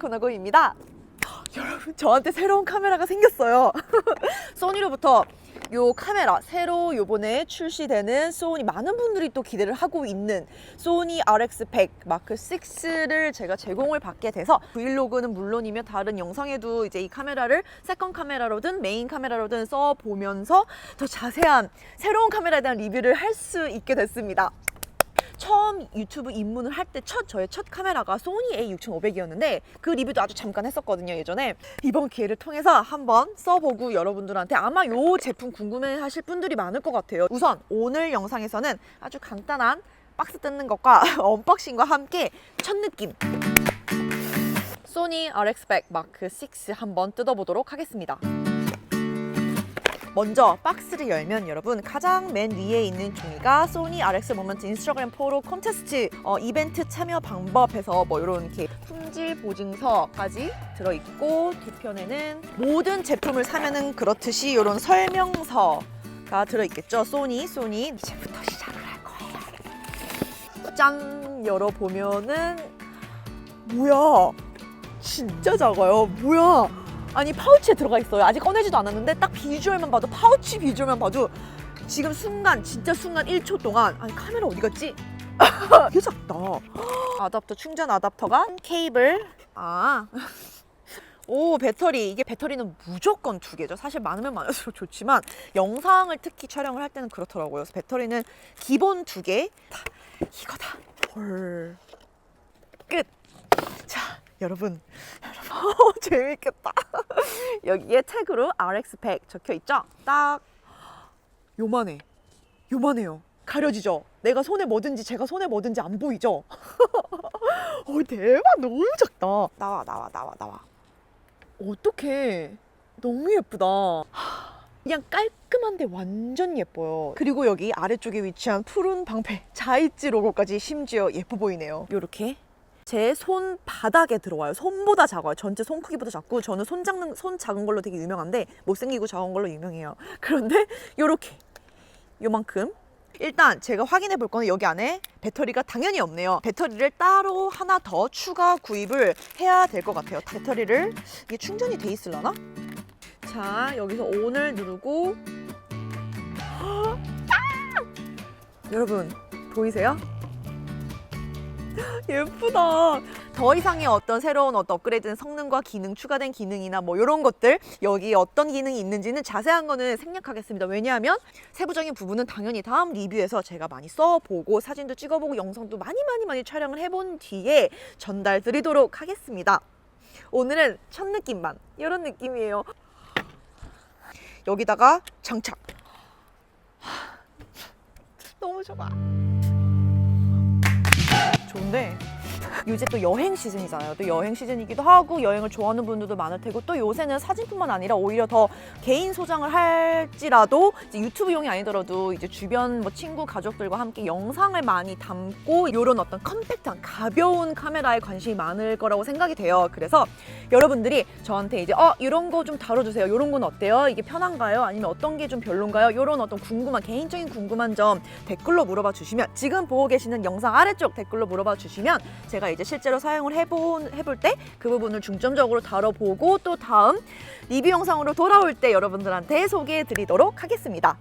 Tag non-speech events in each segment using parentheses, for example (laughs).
코너고입니다. 여러분 저한테 새로운 카메라가 생겼어요. (laughs) 소니로부터 요 카메라 새로 요번에 출시되는 소니 많은 분들이 또 기대를 하고 있는 소니 RX100 마크 6를 제가 제공을 받게 돼서 브이로그는 물론이며 다른 영상에도 이제 이 카메라를 세컨 카메라로든 메인 카메라로든 써 보면서 더 자세한 새로운 카메라에 대한 리뷰를 할 수 있게 됐습니다. 처음 유튜브 입문을 할 때 첫 저의 첫 카메라가 소니 A6500이었는데 그 리뷰도 아주 잠깐 했었거든요 예전에. 이번 기회를 통해서 한번 써보고 여러분들한테 아마 요 제품 궁금해 하실 분들이 많을 것 같아요. 우선 오늘 영상에서는 아주 간단한 박스 뜯는 것과 (laughs) 언박싱과 함께 첫 느낌. 소니 RX100 마크 6 한번 뜯어보도록 하겠습니다 먼저 박스를 열면 여러분 가장 맨 위에 있는 종이가 소니 RX 모먼트 인스타그램 포로 콘테스트 어, 이벤트 참여 방법에서 뭐 이런 이렇게 품질 보증서까지 들어있고 뒤편에는 모든 제품을 사면은 그렇듯이 이런 설명서가 들어있겠죠. 소니 소니 이제부터 시작을 할 거예요. 짠! 열어보면은 뭐야? 진짜 작아요. 뭐야 아니 파우치에 들어가 있어요. 아직 꺼내지도 않았는데 딱 비주얼만 봐도 파우치 비주얼만 봐도 지금 순간 진짜 순간 1초 동안 아니 카메라 어디 갔지? (laughs) 되게 작다. 아답터 충전 아답터가 케이블. 아. (laughs) 오 배터리. 이게 배터리는 무조건 두 개죠. 사실 많으면 많을수록 좋지만 영상을 특히 촬영을 할 때는 그렇더라고요. 그래서 배터리는 기본 두개. 이거다. 헐 끝 자 여러분. 어, (laughs) 재밌겠다. (laughs) 여기에 책으로 RX100 적혀 있죠? 딱 요만해. 요만해요. 가려지죠? 내가 손에 뭐든지 제가 손에 뭐든지 안 보이죠? (laughs) 어, 대박 너무 작다. 나와 나와 나와 나와. 어떡해. 너무 예쁘다. (sighs) 그냥 깔끔한데 완전 예뻐요. 그리고 여기 아래쪽에 위치한 푸른 방패 자이찌 로고까지 심지어 예뻐 보이네요. 요렇게 제 손 바닥에 들어와요. 손보다 작아요. 전체 손 크기보다 작고 저는 손 작는 손 작은 걸로 되게 유명한데 못생기고 작은 걸로 유명해요. (laughs) 그런데 요렇게 요만큼 일단 제가 확인해 볼 거는 여기 안에 배터리가 당연히 없네요. 배터리를 따로 하나 더 추가 구입을 해야 될 것 같아요. 배터리를 이게 충전이 돼 있을라나? 자 여기서 ON을 누르고 (gasps) 아! 여러분 보이세요? (laughs) 예쁘다. 더 이상의 어떤 새로운 어떤 업그레이드된 성능과 기능, 추가된 기능이나 뭐 이런 것들 여기 어떤 기능이 있는지는 자세한 거는 생략하겠습니다. 왜냐하면 세부적인 부분은 당연히 다음 리뷰에서 제가 많이 써보고 사진도 찍어보고 영상도 많이 많이 많이 촬영을 해본 뒤에 전달 드리도록 하겠습니다. 오늘은 첫 느낌만 이런 느낌이에요. 여기다가 장착. 너무 좋아. 좋은데 요새 또 여행 시즌이잖아요. 또 여행 시즌이기도 하고 여행을 좋아하는 분들도 많을 테고 또 요새는 사진뿐만 아니라 오히려 더 개인 소장을 할지라도 이제 유튜브용이 아니더라도 이제 주변 뭐 친구 가족들과 함께 영상을 많이 담고 이런 어떤 컴팩트한 가벼운 카메라에 관심이 많을 거라고 생각이 돼요. 그래서 여러분들이 저한테 이제 어 이런 거 좀 다뤄주세요. 이런 건 어때요? 이게 편한가요? 아니면 어떤 게 좀 별론가요? 이런 어떤 궁금한 개인적인 궁금한 점 댓글로 물어봐 주시면 지금 보고 계시는 영상 아래쪽 댓글로 물어봐 주시면 제가 이제 실제로 사용을 해본 해볼 때 그 부분을 중점적으로 다뤄보고 또 다음 리뷰 영상으로 돌아올 때 여러분들한테 소개해 드리도록 하겠습니다.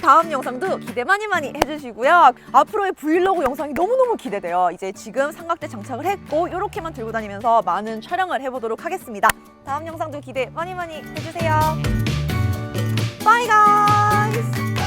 다음 영상도 기대 많이 많이 해주시고요. 앞으로의 브이로그 영상이 너무너무 기대돼요. 이제 지금 삼각대 장착을 했고 이렇게만 들고 다니면서 많은 촬영을 해보도록 하겠습니다. 다음 영상도 기대 많이 많이 해주세요. Bye guys!